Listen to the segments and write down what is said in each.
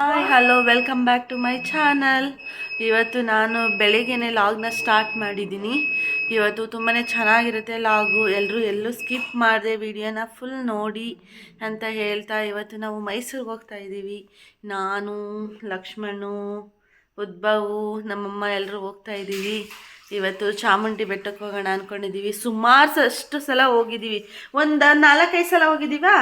Hi hello welcome back to my channel ಇವತ್ತು ನಾನು ಬೆಳಿಗ್ಗೆನೆ ಲಾಗ್ನ ಸ್ಟಾರ್ಟ್ ಮಾಡಿದ್ದೀನಿ. ಇವತ್ತು ತುಂಬಾ ಚೆನ್ನಾಗಿರುತ್ತೆ ಲಾಗು. ಎಲ್ಲರೂ ಎಲ್ಲೂ ಸ್ಕಿಪ್ ಮಾಡಿದೆ ವಿಡಿಯೋನ ಫುಲ್ ನೋಡಿ ಅಂತ ಹೇಳ್ತಾ ಇವತ್ತು ನಾವು ಮೈಸೂರಿಗೆ ಹೋಗ್ತಾ ಇದ್ದೀವಿ ನಾನು, ಲಕ್ಷ್ಮಣು, ಉದ್ಭವು, ನಮ್ಮಮ್ಮ ಎಲ್ಲರೂ ಹೋಗ್ತಾ ಇದ್ದೀವಿ ಇವತ್ತು ಚಾಮುಂಡಿ ಬೆಟ್ಟಕ್ಕೆ ಹೋಗೋಣ ಅಂದ್ಕೊಂಡಿದ್ದೀವಿ ಸುಮಾರು ಅಷ್ಟು ಸಲ ಹೋಗಿದ್ದೀವಿ ಒಂದು ನಾಲ್ಕೈದು ಸಲ ಹೋಗಿದ್ದೀವಾ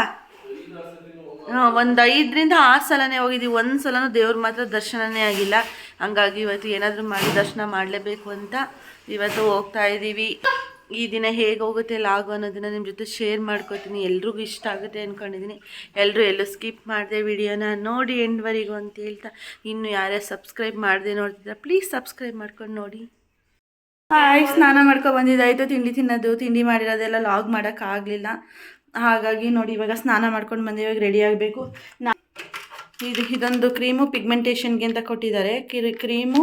ಒಂದು ಐದರಿಂದ ಆರು ಸಲನೇ ಹೋಗಿದ್ದೀವಿ ಒಂದು ಸಲನೂ ದೇವ್ರ ಮಾತ್ರ ದರ್ಶನನೇ ಆಗಿಲ್ಲ. ಹಂಗಾಗಿ ಇವತ್ತು ಏನಾದರೂ ಮಾಡಿ ದರ್ಶನ ಮಾಡಲೇಬೇಕು ಅಂತ ಇವತ್ತು ಹೋಗ್ತಾ ಇದ್ದೀವಿ ಈ ದಿನ ಹೇಗೆ ಹೋಗುತ್ತೆ, ಲಾಗು ಅನ್ನೋದನ್ನ ನಿಮ್ಮ ಜೊತೆ ಶೇರ್ ಮಾಡ್ಕೋತೀನಿ. ಎಲ್ರಿಗೂ ಇಷ್ಟ ಆಗುತ್ತೆ ಅಂದ್ಕೊಂಡಿದ್ದೀನಿ ಎಲ್ಲರೂ ಎಲ್ಲೂ ಸ್ಕಿಪ್ ಮಾಡಿದೆ ವಿಡಿಯೋನ ನೋಡಿ ಎಂಡ್ವರೆಗೂ ಅಂತ ಹೇಳ್ತಾ. ಇನ್ನು ಯಾರ್ಯಾರು ಸಬ್ಸ್ಕ್ರೈಬ್ ಮಾಡದೆ ನೋಡ್ತಿದ್ರೆ, ಪ್ಲೀಸ್ ಸಬ್ಸ್ಕ್ರೈಬ್ ಮಾಡ್ಕೊಂಡು ನೋಡಿ. ಹಾಯ್, ಸ್ನಾನ ಮಾಡ್ಕೊ ಬಂದಿದ್ದಾಯಿತು ತಿಂಡಿ ತಿನ್ನೋದು, ತಿಂಡಿ ಮಾಡಿರೋದೆಲ್ಲ ಲಾಗ್ ಮಾಡೋಕ್ಕಾಗಲಿಲ್ಲ ಹಾಗಾಗಿ ನೋಡಿ ಇವಾಗ ಸ್ನಾನ ಮಾಡ್ಕೊಂಡು ಬಂದು ಇವಾಗ ರೆಡಿ ಆಗಬೇಕು. ನಾ ಇದು ಇದೊಂದು ಕ್ರೀಮು ಪಿಗ್ಮೆಂಟೇಷನ್ಗೆ ಅಂತ ಕೊಟ್ಟಿದ್ದಾರೆ. ಕಿರಿ ಕ್ರೀಮು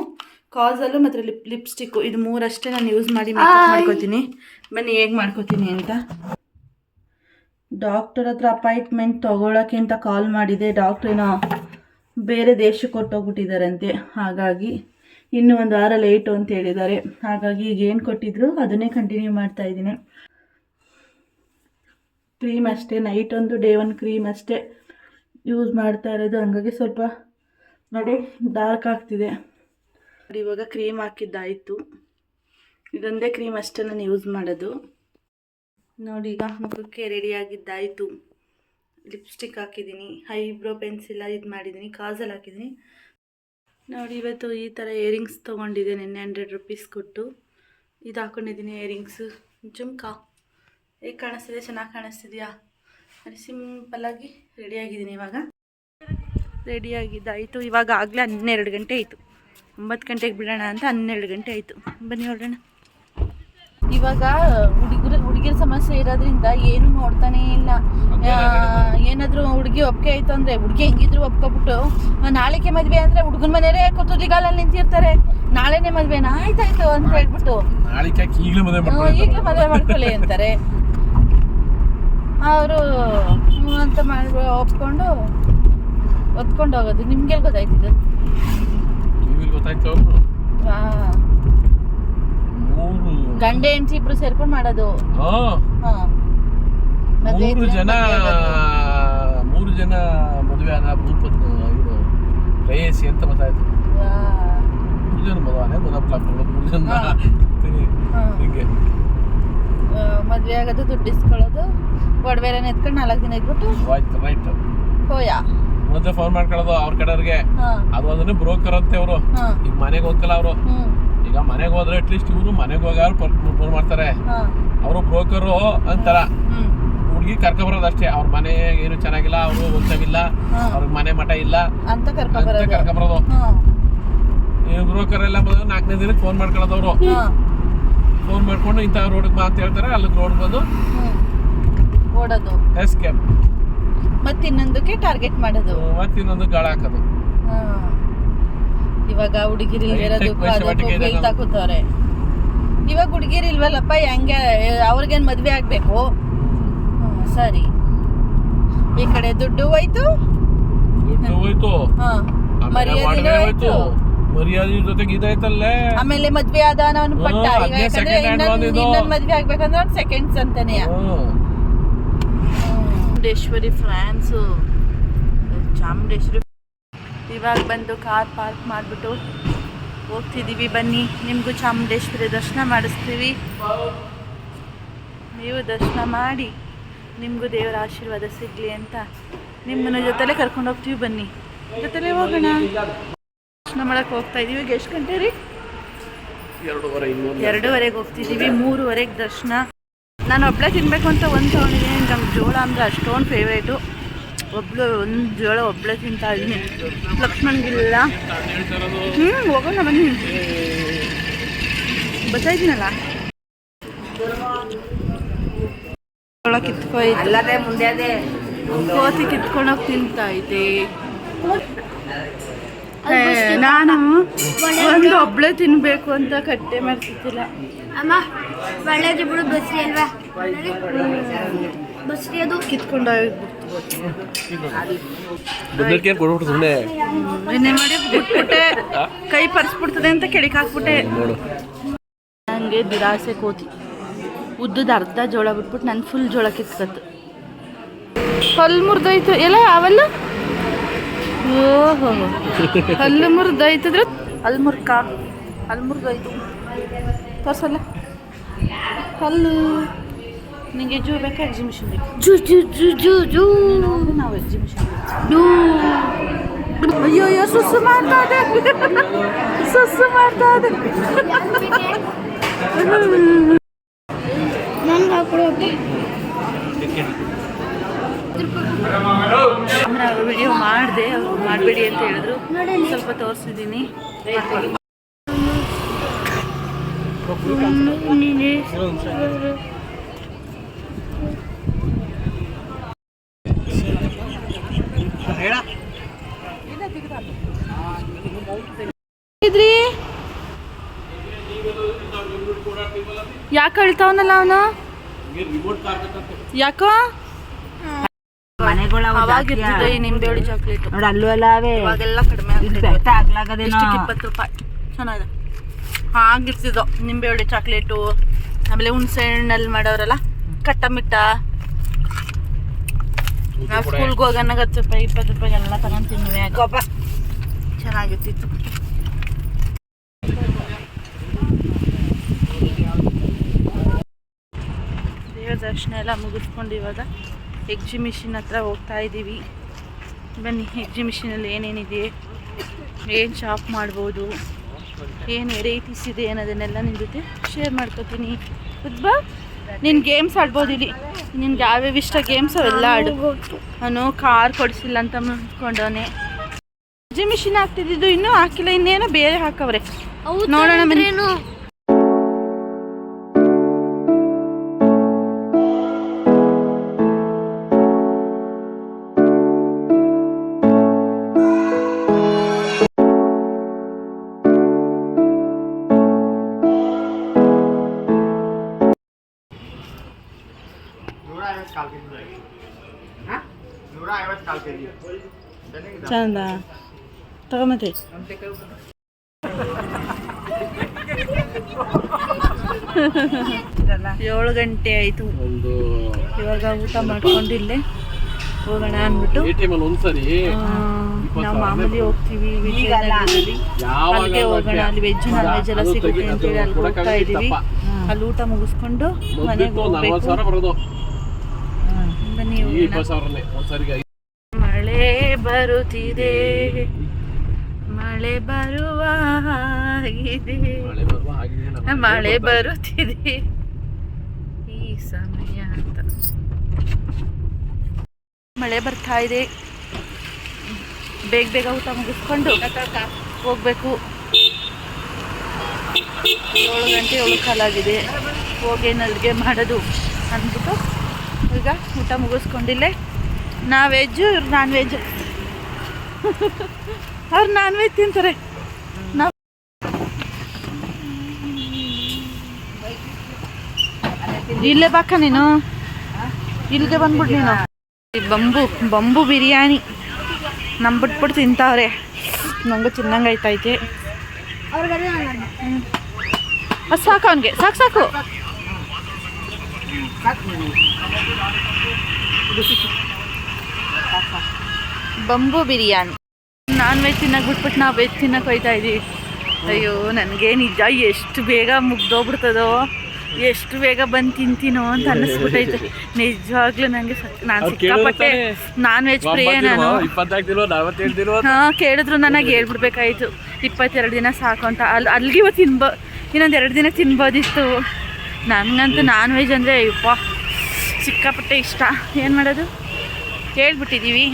ಕಾಸಲ್ಲು ಮತ್ತು ಲಿಪ್ ಲಿಪ್ಸ್ಟಿಕ್ಕು ಇದು ಮೂರಷ್ಟೇ ನಾನು ಯೂಸ್ ಮಾಡಿ ಮೇಕಪ್ ಮಾಡ್ಕೋತೀನಿ. ಬನ್ನಿ ಹೇಗೆ ಮಾಡ್ಕೋತೀನಿ ಅಂತ. ಡಾಕ್ಟರ್ ಹತ್ರ ಅಪಾಯಿಂಟ್ಮೆಂಟ್ ತೊಗೊಳಕ್ಕೆ ಅಂತ ಕಾಲ್ ಮಾಡಿದೆ. ಡಾಕ್ಟ್ರೇನೋ ಬೇರೆ ದೇಶಕ್ಕೆ ಕೊಟ್ಟೋಗ್ಬಿಟ್ಟಿದ್ದಾರಂತೆ. ಹಾಗಾಗಿ ಇನ್ನೂ ಒಂದು ವಾರ ಲೇಟು ಅಂತ ಹೇಳಿದ್ದಾರೆ. ಹಾಗಾಗಿ ಈಗ ಏನು ಕೊಟ್ಟಿದ್ರು ಅದನ್ನೇ ಕಂಟಿನ್ಯೂ ಮಾಡ್ತಾ ಇದ್ದೀನಿ. ಕ್ರೀಮ್ ಅಷ್ಟೇ ನೈಟ್ ಒಂದು ಡೇ ಒಂದು ಕ್ರೀಮ್ ಅಷ್ಟೇ ಯೂಸ್ ಮಾಡ್ತಾ ಇರೋದು. ಹಂಗಾಗಿ ಸ್ವಲ್ಪ ನೋಡಿ ಡಾರ್ಕ್ ಆಗ್ತಿದೆ. ಇವಾಗ ಕ್ರೀಮ್ ಹಾಕಿದ್ದಾಯಿತು. ಇದೊಂದೇ ಕ್ರೀಮ್ ಅಷ್ಟೇ ನಾನು ಯೂಸ್ ಮಾಡೋದು. ನೋಡಿ, ಈಗ ಮುಖಕ್ಕೆ ರೆಡಿಯಾಗಿದ್ದಾಯಿತು ಲಿಪ್ಸ್ಟಿಕ್ ಹಾಕಿದ್ದೀನಿ ಐಬ್ರೋ ಪೆನ್ಸಿಲ್ ಇದು ಮಾಡಿದ್ದೀನಿ, ಕಾಜಲ್ ಹಾಕಿದ್ದೀನಿ. ನೋಡಿ, ಇವತ್ತು ಈ ಥರ ಇಯರಿಂಗ್ಸ್ ತೊಗೊಂಡಿದ್ದೆ, ನಿನ್ನೆ ಹಂಡ್ರೆಡ್ ರುಪೀಸ್ ಕೊಟ್ಟು. ಇದು ಹಾಕ್ಕೊಂಡಿದ್ದೀನಿ ಇಯರಿಂಗ್ಸು ಜುಮ್ಕಾ. ಹೇಗೆ ಕಾಣಿಸ್ತಿದೆ? ಚೆನ್ನಾಗಿ ಕಾಣಿಸ್ತಿದೆಯಾ? ಅದು ಸಿಂಪಲ್ಲಾಗಿ ರೆಡಿಯಾಗಿದ್ದೀನಿ ಇವಾಗ. ರೆಡಿಯಾಗಿದ್ದಾಯಿತು ಇವಾಗ ಆಗಲೇ ಹನ್ನೆರಡು ಗಂಟೆ ಆಯಿತು. ಒಂಬತ್ತು ಗಂಟೆಗೆ ಬಿಡೋಣ ಅಂತ ಹನ್ನೆರಡು ಗಂಟೆ ಆಯಿತು. ಬನ್ನಿ ಹೊರಡೋಣ. ಇವಾಗ ಹುಡುಗರ ಹುಡುಗಿರ ಸಮಸ್ಯೆ ಇರೋದ್ರಿಂದ ಏನು ನೋಡ್ತಾನೇ ಇಲ್ಲ. ಏನಾದರೂ ಹುಡುಗಿ ಒಪ್ಪಿಗೆ ಆಯ್ತು ಅಂದರೆ ಹುಡುಗಿ ಹೆಂಗಿದ್ರು ಒಪ್ಕೊಬಿಟ್ಟು ನಾಳೆಗೆ ಮದುವೆ ಅಂದರೆ ಹುಡುಗನ ಮನೆಯವರೇ ಕುತೂಲಿಗಾಲಲ್ಲಿ ನಿಂತಿರ್ತಾರೆ. ನಾಳೆನೇ ಮದುವೆನಾ? ಆಯ್ತಾಯ್ತು ಅಂತ ಹೇಳ್ಬಿಟ್ಟು. ಈಗಲೇ ಮದುವೆ ಮಾಡ್ಕೊಳ್ಳಿ ಅಂತಾರೆ. ಅವರು ಅಂತ ಮಾಡಿ ಒಪ್ಕೊಂಡು ಒತ್ಕೊಂಡು ಹೋಗೋದು. ನಿಮ್ಗೆ ಗೊತ್ತಾಯ್ತಿದ್ದು ಗೊತ್ತಾಯ್ತು ಗಂಡ ಹೆಂಡತಿ ಇಬ್ರು ಸೇರ್ಕೊಂಡು ಮಾಡೋದು. ಮೂರು ಜನ ಮೂರು ಜನ ಮದುವೆ ಆದ ಭೂಪತ್ ಇದು ರೇಸಿ ಅಂತ ಗೊತ್ತಾಯ್ತು. ಮೂರು ಜನ ಮದುವೆ ಮದುವೆ ಮೂರು ಜನ. ಹಿಂಗೆ. ಮದ್ವೆ ಆಗೋದು ದುಡ್ಡು ಇಸ್ಕೊಳ್ಳೋದು ಒಡವೆ ಎತ್ಕೊಂಡು ನಾಲ್ಕು ದಿನ ಇದ್ಬಿಟ್ಟು ಆಯ್ತು ರೈಟ್ ಹೋಯ ಮತ್ತೆ ಫೋನ್ ಮಾಡ್ಕೊಳ್ಳೋದು ಅವ್ರ ಕಡೆಯವ್ರಿಗೆ. ಅದು ಅದನ್ನೇ ಬ್ರೋಕರ್ ಅಂತೆ ಅವರು ಈಗ ಮನೆಗೆ ಹೋಗಲ್ಲ ಅವರು. ಈಗ ಮನೆಗೆ ಹೋದ್ರೆ ಅಟ್ಲೀಸ್ಟ್ ಇವರು ಮನೆಗೆ ಹೋಗಾರು ಫೋನ್ ಮಾಡ್ತಾರೆ. ಅವರು ಬ್ರೋಕರು ಅಂತಾರ. ಹುಡುಗಿ ಕರ್ಕೊಬರೋದು ಅಷ್ಟೇ. ಅವ್ರ ಮನೆ ಏನು ಚೆನ್ನಾಗಿಲ್ಲ ಅವರು ಹೋಗ್ತವಿಲ್ಲ. ಅವ್ರಿಗೆ ಮನೆ ಮಠ ಇಲ್ಲ. ಅಂತ ಕರ್ಕೊಂಬರೋದು ಬ್ರೋಕರ್ ಎಲ್ಲ ಬಂದು ನಾಲ್ಕನೇ ದಿನಕ್ಕೆ ಫೋನ್ ಮಾಡ್ಕೊಳ್ಳೋದು ಅವರು. ಫೋನ್ ಮಾಡ್ಕೊಂಡು ಇಂಥ ರೋಡ್ಗೆ ಬಾ ಅಂತ ಹೇಳ್ತಾರೆ ಅಲ್ಲಿಗೆ ರೋಡ್ ಬಂದು ಓಡೋದು. ಎಸ್ಕೇಪ್ ಮತ್ತೆ ಇನ್ನೊಂದಕ್ಕೆ ಟಾರ್ಗೆಟ್ ಮಾಡೋದು. ಮತ್ತೆ ಇನ್ನೊಂದು ಗಾಳ ಹಾಕೋದು. ಹಾ. ಇವಾಗ ಹುಡುಗಿರು ಇರೋದು ಕೂತವ್ರೆ ಇವಾಗ ಹುಡುಗಿರು ಇಲ್ವಲ್ಲಪ್ಪ ಹೆಂಗೆ ಅವ್ರಿಗೇನು ಮದ್ವೆ ಆಗಬೇಕು? ಸರಿ. ಈ ಕಡೆ ದುಡ್ಡು ಹೋಯ್ತು. ದುಡ್ಡು ಹೋಯ್ತು. ಹೋಯ್ತು ಹೋಯ್ತು. ಮರ್ಯಾದೆ ಜೊತೆಗೆ ಇದಾಯ್ತಲ್ಲೇ ಆಮೇಲೆ ಮದ್ವೆ ಆದ ಅವನು ಪಟ್ಟ. ಹ್ಮ್, ಈಗ ಅದ್ನೇ ಯಾಕಂದ್ರೆ second hand ಇನ್ನೊಂದ್ ಒಂದಿದು. ಇನ್ನೊಂದ್ ಮದ್ವೆ ಆಗ್ಬೇಕಂದ್ರೆ ಒಂದು ಸೆಕೆಂಡ್ಸ್ ಅಂತಾನೆ. ಹ್ಮ್. ಚಾಮುಂಡೇಶ್ವರಿ ಫ್ರಾನ್ಸು ಚಾಮುಂಡೇಶ್ವರಿ. ಇವಾಗ ಬಂದು ಕಾರ್ ಪಾರ್ಕ್ ಮಾಡಿಬಿಟ್ಟು ಹೋಗ್ತಿದ್ದೀವಿ ಬನ್ನಿ. ನಿಮಗೂ ಚಾಮುಂಡೇಶ್ವರಿ ದರ್ಶನ ಮಾಡಿಸ್ತೀವಿ. ನೀವು ದರ್ಶನ ಮಾಡಿ ನಿಮಗೂ ದೇವರ ಆಶೀರ್ವಾದ ಸಿಗಲಿ ಅಂತ ನಿಮ್ಮನ್ನ ಜೊತೆಲೇ ಕರ್ಕೊಂಡು ಹೋಗ್ತೀವಿ ಬನ್ನಿ. ಜೊತೆಲೇ ಹೋಗೋಣ. ದರ್ಶನ ಮಾಡಕ್ಕೆ ಹೋಗ್ತಾ ಇದೀವಿ. ಈಗ ಎಷ್ಟು ಗಂಟೆ ರೀ? ಎರಡೂವರೆ ಎರಡೂವರೆಗೆ ಹೋಗ್ತಿದ್ದೀವಿ ಮೂರುವರೆಗೆ ದರ್ಶನ. ನಾನು ಒಬ್ಳೆ ತಿನ್ನಬೇಕು ಅಂತ ಒಂದು ತಗೊಂಡಿದ್ದೀನಿ. ನಂಗೆ ಜೋಳ ಅಂದರೆ ಅಷ್ಟೊಂದು ಫೇವ್ರೇಟು ಒಬ್ಳು ಒಂದು ಜೋಳ ಒಬ್ಳೆ ತಿಂತಾ ಇದ್ದೀನಿ ಲಕ್ಷ್ಮಣ್ಗಿಲ್ಲ. ಹ್ಞೂ ಹೋಗೋಣ ಬನ್ನಿ. ಬರ್ತಾ ಇದ್ದೀನಲ್ಲ? ಜೋಳ ಕಿತ್ಕೊಯ್ತು. ಅಲ್ಲದೆ ಮುಂದೆ ಕೋಸಿ ಕೋತಿ ಕಿತ್ಕೊಂಡೋಗಿ ತಿಂತಾ ಇದೆ. ನಾನು ಒಂದು ಒಬ್ಳೆ ತಿನ್ಬೇಕು ಅಂತ ಕಟ್ಟೆ ಮಾಡ್ತಿದ್ದಿಲ್ಲ. ಅಮ್ಮ ಒಳ್ಳೇದು ಬಿಡು ಬಸ್ರಿ ಅಲ್ವಾ? ಬಸ್ರಿ ಅದು. ಕಿತ್ಕೊಂಡು ಬದಲಿಕೆ ಕೊಡ್ಬಿಟ್ಟು ಸುಮ್ಮನೆ ನಿನ್ನೆ ಮಾಡಿ ಬಿಟ್ಬಿಟ್ಟೆ. ಕೈ ಪರ್ಸ್ಬಿಡ್ತದೆ ಅಂತ ಕೆಳಗೆ ಹಾಕ್ಬಿಟ್ಟೆ. ನನಗೆ ದುರಾಸೆ ಕೋತಿ. ಉದ್ದದ ಅರ್ಧ ಜೋಳ ಬಿಟ್ಬಿಟ್ಟು ನಾನು ಫುಲ್ ಜೋಳ ಕಿತ್ಕತ್ತು. ಫಲ್ ಮುರಿದೋಯ್ತು. ಎಲ್ಲ ಅವೆಲ್ಲ ಓಹೋ. ಹಲ್ಲು ಮುರಿದೋಯ್ತದ್ರ ಅಲ್ಲಿ ಮುರ್ಕ. ಅಲ್ಲಿ ಮುರಿದೋಯ್ತು. ತೋರ್ಸಲ್ಲ. ಹಲ್ಲು. ನಿಂಗೆ ಜೂ ಬೇಕಾ ಎಕ್ಸಿಬಿಷನ್ ಬೇಕು ಜು ಜು ಜು ಜು ಜು. ನಾವು ಎಕ್ಸಿಬಿಷನ್ ಜು. ಅಯ್ಯೋ ಅಯ್ಯೋ ಸುಸ್ಸು ಮಾಡ್ತಾ ಇದೆ. ಸುಸ್ಸು ಮಾಡ್ತಾ ಇದೆ. ನನ್ಗೆ ಹಾಕೊಡೋದು ವಿಡಿಯೋ ಮಾಡಿದೆ ಮಾಡಬೇಡಿ ಅಂತ ಹೇಳಿದ್ರು. ಸ್ವಲ್ಪ ತೋರಿಸಿದ್ದೀನಿ. ಯಾಕೆ ಹೇಳ್ತಾವನಲ್ಲ ಅವನು? ಯಾಕೋ? ಅವಾಗ ಇರ್ತಿದ್ದೆ ಹುಳಿ ಚಾಕ್ಲೇಟ್ ನೋಡಿ ಅಲ್ಲೂ ಎಲ್ಲ ಅವೇ ಅವಾಗೆಲ್ಲ ಕಡಿಮೆ ಇದು ಆಗ್ತಿದೆ ಬೆಟ್ಟ ಆಗ್ಲಾಗದೇನೋ ಇಷ್ಟಕ್ಕೆ ಇಪ್ಪತ್ತು ರೂಪಾಯಿ. ಚೆನ್ನಾಗಿದೆ. ನಿಂಬೆ ಹುಳಿ ಚಾಕ್ಲೇಟು ಆಮೇಲೆ ಹುಣಸೆ ಹಣ್ಣಲ್ಲಿ ಮಾಡೋರಲ್ಲ ಕಟ್ಟ ಮಿಟ್ಟ ನಾವು ಸ್ಕೂಲ್ಗೆ ಹೋಗೋಣ ಹತ್ತು ರೂಪಾಯಿ ಇಪ್ಪತ್ತು ರೂಪಾಯಿಗೆಲ್ಲ ತಗೊಂಡು ತಿನ್ನುವೆ ಗೊಬ್ಬ ಚೆನ್ನಾಗಿರ್ತಿತ್ತು. ದೇವ್ರ ದರ್ಶನ ಎಲ್ಲ ಮುಗಿಸ್ಕೊಂಡು ಇವಾಗ ಎಕ್ಸಿಬಿಷನ್ ಹತ್ರ ಹೋಗ್ತಾ ಇದ್ದೀವಿ ಬನ್ನಿ ಎಕ್ಸಿಮಿಷನಲ್ಲಿ ಏನೇನಿದೆ ಏನು ಶಾಪ್ ಮಾಡ್ಬೋದು ಏನು ವೆರೈಟೀಸ್ ಇದೆ ಅನ್ನೋದನ್ನೆಲ್ಲ ನಿನ್ನ ಜೊತೆ ಶೇರ್ ಮಾಡ್ಕೋತೀನಿ. ಉದ್ಬಾ ನೀನು ಗೇಮ್ಸ್ ಆಡ್ಬೋದು ಇಲ್ಲಿ. ನಿನ್ಗೆ ಯಾವ್ಯಾವ ಇಷ್ಟ ಗೇಮ್ಸ್ ಅವೆಲ್ಲ ಆಡು. ಅವನು ಕಾರ್ ಕೊಡಿಸಿಲ್ಲ ಅಂತ ಅಂದ್ಕೊಂಡವನೆ ಎಕ್ಸಿಮಿಷನ್ ಆಗ್ತಿದ್ದು ಇನ್ನೂ ಹಾಕಿಲ್ಲ ಇನ್ನೇನೋ ಬೇರೆ ಹಾಕವ್ರೆ. ನೋಡೋಣ ಚಂದ. ತಗೊಂಬತ್ತಿ ಏಳು ಗಂಟೆ ಆಯಿತು. ಒಂದು ಇವಾಗ ಊಟ ಮಾಡ್ಕೊಂಡು ಇಲ್ಲೇ ಹೋಗೋಣ ಅಂದ್ಬಿಟ್ಟು. ನಾವು ಮಾಮೂಲಿ ಹೋಗ್ತೀವಿ ಅಲ್ಲಿಗೆ ಹೋಗೋಣ ಅಲ್ಲಿ ವೆಜ್ ನಾನ್ ವೆಜ್ ಎಲ್ಲ ಸಿಗುತ್ತೆ ಅಂತೇಳಿ ಅಲ್ಲಿ ಹೋಗ್ತಾ ಇದೀವಿ ಅಲ್ಲಿ ಊಟ ಮುಗಿಸ್ಕೊಂಡು ಮನೆಗೆ ಹೋಗ್ಬೇಕು ಸಾವಿರ ಬರೋದು ಬನ್ನಿ ಈ ಹೋಗೋಣ ಇಪ್ಪತ್ತು ಸಾವಿರನೇ ಒಂದ್ಸರಿಗೆ ಮಳೆ ಬರುತ್ತಿದೆ. ಮಳೆ ಬರುವ ಹಾಗಿದೆ. ಮಳೆ ಬರುತ್ತಿದೆ. ಈ ಸಮಯ ಅಂತ. ಮಳೆ ಬರ್ತಾ ಇದೆ. ಬೇಗ ಬೇಗ ಊಟ ಮುಗಿಸ್ಕೊಂಡು ಹೋಗ್ಬೇಕು. ಏಳು ಗಂಟೆ ಏಳು ಕಾಲಾಗಿದೆ. ಹೋಗೇನು ಅಡುಗೆ ಮಾಡೋದು ಅಂದ್ಬಿಟ್ಟು ಈಗ ಊಟ ಮುಗಿಸ್ಕೊಂಡಿಲ್ಲೇ ನಾ ವೆಜ್ಜು ಇವ್ರು ನಾನ್ ವೆಜ್ ಅವ್ರು ನಾನ್ ವೆಜ್ ತಿಂತಾರೆ. ನಾವು ಇಲ್ಲೇ ಬಾಕ ನೀನು? ಇಲ್ಲಿಗೆ ಬಂದ್ಬಿಡು ನೀನು. ಬಂಬು ಬಂಬು ಬಿರಿಯಾನಿ. ನಂಬಿಟ್ಬಿಟ್ಟು ಬಿಟ್ಬಿಟ್ಟು ತಿಂತಾವ್ರೆ. ನಂಗೆ ತಿನ್ನಂಗೆ ಆಯ್ತೈತೆ. ಸಾಕು ಅವನಿಗೆ. ಸಾಕು ಸಾಕು. ಬಂಬು ಬಿರಿಯಾನಿ. ನಾನ್ ವೆಜ್ ತಿನ್ನಕ್ ಬಿಟ್ಬಿಟ್ಟು ನಾವು ವೆಜ್ ತಿನ್ನಕ್ಕೆ ಹೋಯ್ತಾ ಇದೀವಿ. ಅಯ್ಯೋ ನನಗೆ ನಿಜ ಎಷ್ಟು ಬೇಗ ಮುಗ್ದೋಗ್ಬಿಡ್ತದೋ ಎಷ್ಟು ಬೇಗ ಬಂದು ತಿಂತೀನೋ ಅಂತ ಅನ್ನಿಸ್ಬಿಟ್ಟೈತೆ. ನಿಜವಾಗ್ಲೂ ನನಗೆ ನಾನು ಸಿಕ್ಕಾಪಟ್ಟೆ ನಾನ್ ವೆಜ್ ಪ್ರಿಯ ನಾನು. ಹಾಂ ಕೇಳಿದ್ರು ನನಗೆ ಹೇಳ್ಬಿಡ್ಬೇಕಾಯ್ತು. ಇಪ್ಪತ್ತೆರಡು ದಿನ ಸಾಕು ಅಂತ. ಅಲ್ಲಿ ಅಲ್ಲಿಗೆ ಇವತ್ತು ತಿನ್ಬೋ ಇನ್ನೊಂದು ಎರಡು ದಿನ ತಿನ್ಬೋದಿತ್ತು. ನನಗಂತೂ ನಾನ್ ವೆಜ್ ಅಂದರೆ ಅಯ್ಯಪ್ಪ ಸಿಕ್ಕಾಪಟ್ಟೆ ಇಷ್ಟ. ಏನು ಮಾಡೋದು? ಕೇಳ್ಬಿಟ್ಟಿದ್ದೀವಿ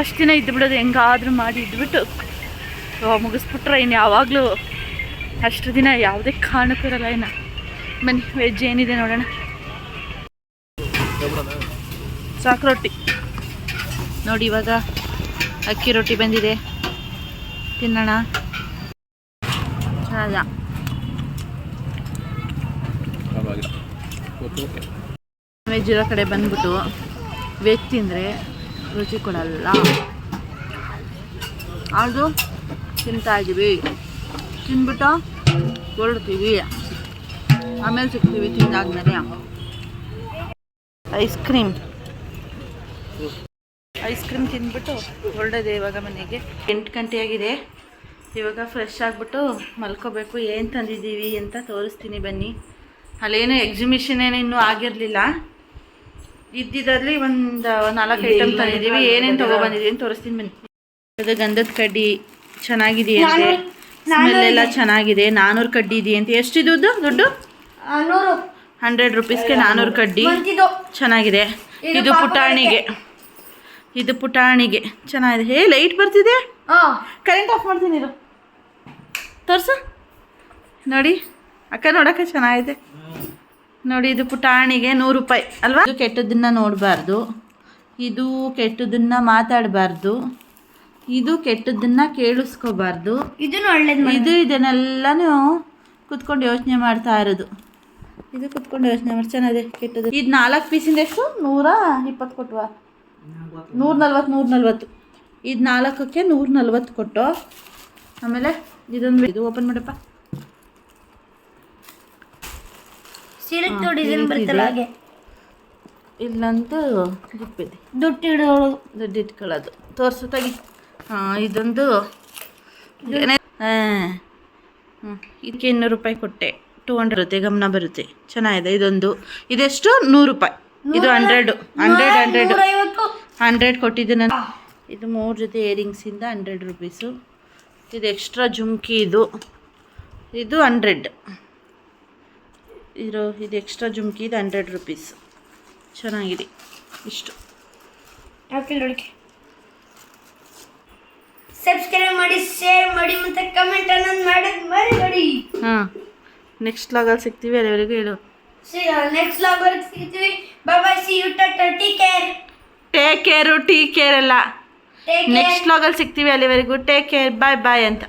ಅಷ್ಟು ದಿನ ಇದ್ದುಬಿಡೋದು ಹೆಂಗಾದರೂ ಮಾಡಿ ಇದ್ಬಿಟ್ಟು. ಮುಗಿಸ್ಬಿಟ್ರೆ ಇನ್ನು ಯಾವಾಗಲೂ ಅಷ್ಟು ದಿನ ಯಾವುದೇ ಕಾರಣಕ್ಕೂ ಇರಲ್ಲ ಇನ್ನು. ಬನ್ನಿ ವೆಜ್ ಏನಿದೆ ನೋಡೋಣ. ಸಾಕು ರೊಟ್ಟಿ. ನೋಡಿ ಇವಾಗ ಅಕ್ಕಿ ರೊಟ್ಟಿ ಬಂದಿದೆ. ತಿನ್ನೋಣ. ಚೆನ್ನಾಗ ವೆಜ್ ಇರೋ ಕಡೆ ಬಂದ್ಬಿಟ್ಟು ವೆಜ್ ತಿಂದರೆ ರುಚಿ ಕೊಡಲ್ಲ. ಅದು ತಿಂತಾ ಇದ್ದೀವಿ ತಿಂದ್ಬಿಟ್ಟು ಹೊರಡ್ತೀವಿ. ಆಮೇಲೆ ಸಿಗ್ತೀವಿ ತಿಂದಾದ್ಮೇಲೆ. ಐಸ್ ಕ್ರೀಮ್ ಐಸ್ ಕ್ರೀಮ್ ತಿಂದ್ಬಿಟ್ಟು ಹೊರಡೋದೆ ಇವಾಗ ಮನೆಗೆ. ಎಂಟು ಗಂಟೆ ಆಗಿದೆ. ಇವಾಗ ಫ್ರೆಶ್ ಆಗಿಬಿಟ್ಟು ಮಲ್ಕೋಬೇಕು. ಏನು ತಂದಿದ್ದೀವಿ ಅಂತ ತೋರಿಸ್ತೀನಿ ಬನ್ನಿ. ಅಲ್ಲೇನು ಎಕ್ಸಿಬಿಷನ್ ಏನು ಇನ್ನೂ ಆಗಿರಲಿಲ್ಲ. ಇದ್ದಿದ್ರಲ್ಲಿ ಒಂದು ನಾಲ್ಕು ಐಟಮ್ ತಂದಿದ್ದೀವಿ. ಏನೇನು ತೊಗೊಬಂದಿದ್ದೀವಿ ಅಂತ ತೋರಿಸ್ತೀನಿ ಬನ್ನಿ. ಅದು ಗಂಧದ ಕಡ್ಡಿ ಚೆನ್ನಾಗಿದೆ ಸ್ಮೆಲ್ಲೆಲ್ಲ ಚೆನ್ನಾಗಿದೆ. ನಾನ್ನೂರು ಕಡ್ಡಿ ಇದೆಯಾ ಅಂತ. ಎಷ್ಟಿದು ದುಡ್ಡು? ಹಂಡ್ರೆಡ್ ರುಪೀಸ್ಗೆ ನಾನ್ನೂರು ಕಡ್ಡಿ. ಚೆನ್ನಾಗಿದೆ. ಇದು ಪುಟಾಣಿಗೆ. ಇದು ಪುಟಾಣಿಗೆ. ಚೆನ್ನಾಗಿದೆ. ಹೇ ಲೈಟ್ ಬರ್ತಿದೆ? ಕರೆಂಟ್ ಆಫ್ ಮಾಡ್ತೀನಿ ತೋರ್ಸು. ನೋಡಿ. ಅಕ್ಕ ನೋಡಕ್ಕೆ ಚೆನ್ನಾಗಿದೆ. ನೋಡಿ ಇದು ಪುಟಾಣಿಗೆ ನೂರು ರೂಪಾಯಿ ಅಲ್ವಾ? ಇದು ಕೆಟ್ಟದನ್ನ ನೋಡಬಾರ್ದು. ಇದು ಕೆಟ್ಟದನ್ನ ಮಾತಾಡಬಾರ್ದು. ಇದು ಕೆಟ್ಟದನ್ನ ಕೇಳಿಸ್ಕೋಬಾರ್ದು. ಇದನ್ನು ಒಳ್ಳೇದು ಇದು ಇದನ್ನೆಲ್ಲನೂ ಕುತ್ಕೊಂಡು ಯೋಚನೆ ಮಾಡ್ತಾ ಇರೋದು. ಇದು ಕುತ್ಕೊಂಡು ಯೋಚನೆ ಮಾಡಿ. ಚೆನ್ನಾಗಿದೆ ಕೆಟ್ಟದ್ದು. ಇದು ನಾಲ್ಕು ಪೀಸಿಂದ ಎಷ್ಟು? ನೂರ ಇಪ್ಪತ್ತು ಕೊಟ್ಟುವ ನೂರ ನಲ್ವತ್ತು ನೂರ ನಲ್ವತ್ತು. ಇದು ನಾಲ್ಕಕ್ಕೆ ನೂರ ನಲ್ವತ್ತು ಕೊಟ್ಟು ಆಮೇಲೆ ಇದೊಂದು ಇದು ಓಪನ್ ಮಾಡಪ್ಪ. ಸಿಲ್ಕ್ ಡಿಸೈನ್ ಬರ್ತಲ್ಲ ಹಾಗೆ. ಇಲ್ಲಂತೂ ಗುಪ್ಪಿದೆ. ದುಡ್ಡು ಇಡೋಳು. ದುಡ್ಡು ಇಟ್ಕೊಳ್ಳೋದು. ತೋರಿಸು ತೆಗಿ. ಹಾಂ ಇದೊಂದು ಹ್ಞೂ ಇದಕ್ಕೆ ಇನ್ನೂರು ರೂಪಾಯಿ ಕೊಟ್ಟೆ. ಟೂ ಹಂಡ್ರೆಡ್ ಇರುತ್ತೆ ಗಮನ ಬರುತ್ತೆ. ಚೆನ್ನಾಗಿದೆ ಇದೊಂದು. ಇದೆಷ್ಟು? ನೂರು ರೂಪಾಯಿ. ಇದು ಹಂಡ್ರೆಡು ಹಂಡ್ರೆಡ್ ಹಂಡ್ರೆಡ್ ಹಂಡ್ರೆಡ್ ಕೊಟ್ಟಿದ್ದು ನಾನು. ಇದು ಮೂರು ಜೊತೆ ಇಯರಿಂಗ್ಸಿಂದ ಹಂಡ್ರೆಡ್ ರುಪೀಸು ಇದು ಎಕ್ಸ್ಟ್ರಾ ಜುಮ್ಕಿ ಇದು. ಇದು ಹಂಡ್ರೆಡ್ ಇದು ಇದು ಎಕ್ಸ್ಟ್ರಾ ಜುಮ್ಕಿ ಇದು ಹಂಡ್ರೆಡ್ ರುಪೀಸ್ ಚೆನ್ನಾಗಿದೆ. ಇಷ್ಟು. ಒಳಗೆ ಸಬ್ಸ್ಕ್ರೈಬ್ ಮಾಡಿ ಶೇರ್ ಮಾಡಿ ಮತ್ತೆ ಕಮೆಂಟ್ ಅನ್ನೋದು ಮಾಡೋದು ಮರಿಬೇಡಿ. ಹಾಂ. ನೆಕ್ಸ್ಟ್ ಲಾಗಲ್ಲಿ ಸಿಗ್ತೀವಿ ಅಲ್ಲಿವರೆಗೂ ಹೇಳು. Next log ಸಿಗ್ತೀವಿ. Bye see you tata take care take care take care ಎಲ್ಲ. ನೆಕ್ಸ್ಟ್ ಲಾಗಲ್ಲಿ ಸಿಗ್ತೀವಿ ಅಲ್ಲಿವರೆಗೂ. ಟೇಕ್ ಕೇರ್ ಬಾಯ್ ಬಾಯ್ ಅಂತ.